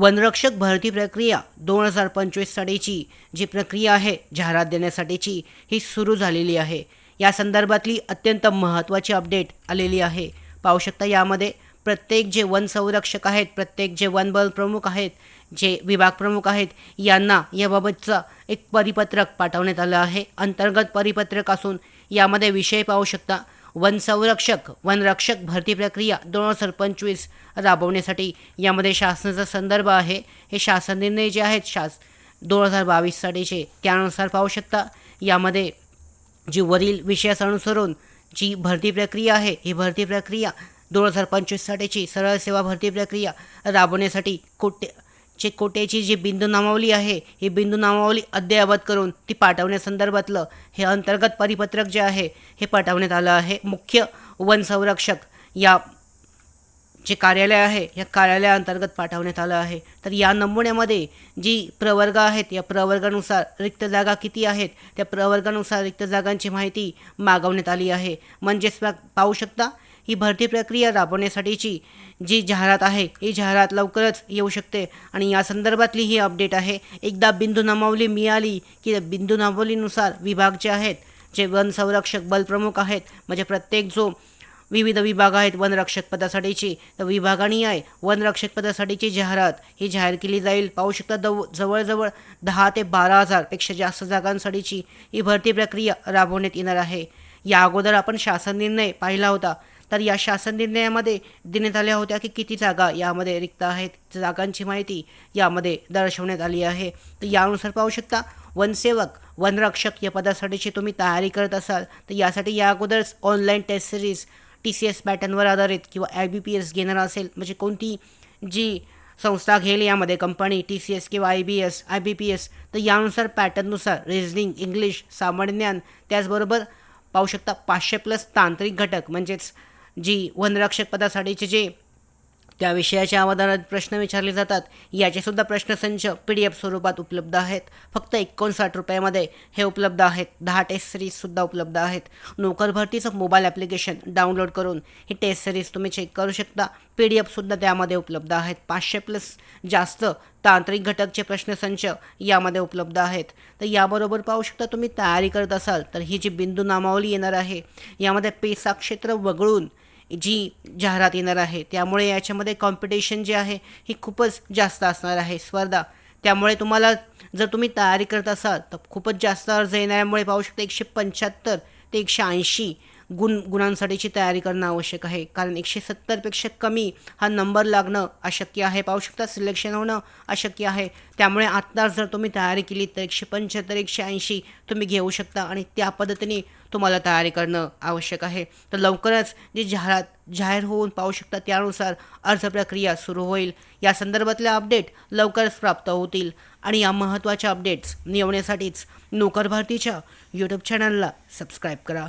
वनरक्षक भरती प्रक्रिया दोन हजार पंचवीससाठीची जी प्रक्रिया आहे जाहिरात देण्यासाठीची ही सुरू झालेली आहे. या संदर्भातली अत्यंत महत्त्वाची अपडेट आलेली आहे. पाहू शकता यामध्ये प्रत्येक जे वन संरक्षक आहेत प्रत्येक जे वनबल प्रमुख आहेत जे विभाग प्रमुख आहेत यांना याबाबतचं एक परिपत्रक पाठवण्यात आलं आहे. अंतर्गत परिपत्रक असून यामध्ये विषय पाहू शकता वन संरक्षक वनरक्षक भरती प्रक्रिया दोन हजार पंचवीस राबवण्यासाठी यामध्ये शासनाचा संदर्भ आहे. हे शासन निर्णय जे आहेत शास दोन हजार बावीससाठीचे त्यानुसार पाहू शकता. यामध्ये जी वरील विषयास अनुसरून जी भरती प्रक्रिया आहे ही भरती प्रक्रिया दोन हजार पंचवीससाठीची सरळ सेवा भरती प्रक्रिया राबवण्यासाठी कुठे जे जी बिंदू नामावली आहे ही बिंदू नामावली अद्ययावत करून ती पाठवण्यासंदर्भातलं हे अंतर्गत परिपत्रक जे आहे हे पाठवण्यात आलं आहे. मुख्य वन संरक्षक या जे कार्यालय आहे या कार्यालयाअंतर्गत पाठवण्यात आलं आहे. तर या नमुन्यामध्ये जी प्रवर्ग आहेत या प्रवर्गानुसार रिक्त जागा किती आहेत त्या प्रवर्गानुसार रिक्त जागांची माहिती मागवण्यात आली आहे. म्हणजेच पाहू शकता ही भरती प्रक्रिया राबवण्यासाठीची जी जाहिरात आहे ही जाहिरात लवकरच येऊ शकते. आणि या संदर्भातली ही अपडेट आहे एकदा बिंदू नामावली मिळाली की बिंदू नामावलीनुसार विभाग जे आहेत जे वन संरक्षक बलप्रमुख आहेत म्हणजे प्रत्येक जो विविध विभाग आहेत वनरक्षक पदासाठीची तर विभागाने आहे. वनरक्षक पदासाठीची जाहिरात ही जाहीर केली जाईल. पाहू शकता दव जवळजवळ दहा ते बारा हजारपेक्षा जास्त जागांसाठीची ही भरती प्रक्रिया राबवण्यात येणार आहे. या अगोदर आपण शासन निर्णय पाहिला होता. तर या शासन निर्णयामध्ये देण्यात आल्या होत्या की किती जागा यामध्ये रिक्त आहेत. जागांची माहिती यामध्ये दर्शवण्यात आली आहे. तर यानुसार पाहू शकता वनसेवक वनरक्षक या पदासाठीची तुम्ही तयारी करत असाल तर यासाठी या अगोदरच online test series T C S पॅटर्नवर आधारित किंवा आय बी पी एस घेणार असेल. म्हणजे कोणती जी संस्था घेईल यामध्ये कंपनी टी सी एस किंवा I B S I B P S तर यानुसार पॅटर्ननुसार रिझनिंग इंग्लिश सामान्य ज्ञान त्याचबरोबर पाहू शकता पाचशे प्लस तांत्रिक घटक म्हणजेच जी वनरक्षक पदासाठीचे जे त्या विषयाच्या आधारात प्रश्न विचारले जातात. याचेसुद्धा प्रश्नसंच पी डी एफ स्वरूपात उपलब्ध आहेत. फक्त एकोणसाठ रुपयामध्ये हे उपलब्ध आहेत. दहा टेस्ट सिरीजसुद्धा उपलब्ध आहेत. नोकर भरतीचं मोबाईल ॲप्लिकेशन डाउनलोड करून ही टेस्ट सिरीज तुम्ही चेक करू शकता. पी डी एफसुद्धा त्यामध्ये उपलब्ध आहेत. पाचशे प्लस जास्त तांत्रिक घटकचे प्रश्नसंच यामध्ये उपलब्ध आहेत. तर याबरोबर पाहू शकता तुम्ही तयारी करत असाल तर ही जी बिंदू नामावली येणार आहे यामध्ये पेसा क्षेत्र वगळून जी जाहिरात येणार आहे त्यामुळे याच्यामध्ये कॉम्पिटिशन जे आहे ही खूपच जास्त असणार आहे. स्पर्धा. त्यामुळे तुम्हाला जर तुम्ही तयारी करत असाल तर खूपच जास्त अर्ज येण्यामुळे पाहू शकता एकशे पंच्याहत्तर ते एकशे ऐंशी. गुण गुणांसाठीची तयारी करणं आवश्यक आहे. कारण एकशे सत्तरपेक्षा कमी हा नंबर लागणं अशक्य आहे. पाहू शकता सिलेक्शन होणं अशक्य आहे. त्यामुळे आत्ता जर तुम्ही तयारी केली तर एकशे पंच्याहत्तर एकशे ऐंशी तुम्ही घेऊ शकता आणि त्या पद्धतीने तुम्हाला तयारी करणं आवश्यक आहे. तर लवकरच जी जाहिरात जाहीर होऊन पाहू शकता त्यानुसार अर्ज प्रक्रिया सुरू होईल. या संदर्भातल्या अपडेट लवकरच प्राप्त होतील. आणि या महत्त्वाच्या अपडेट्स मिळवण्यासाठीच नोकर भारतीच्या यूट्यूब चॅनलला सबस्क्राईब करा.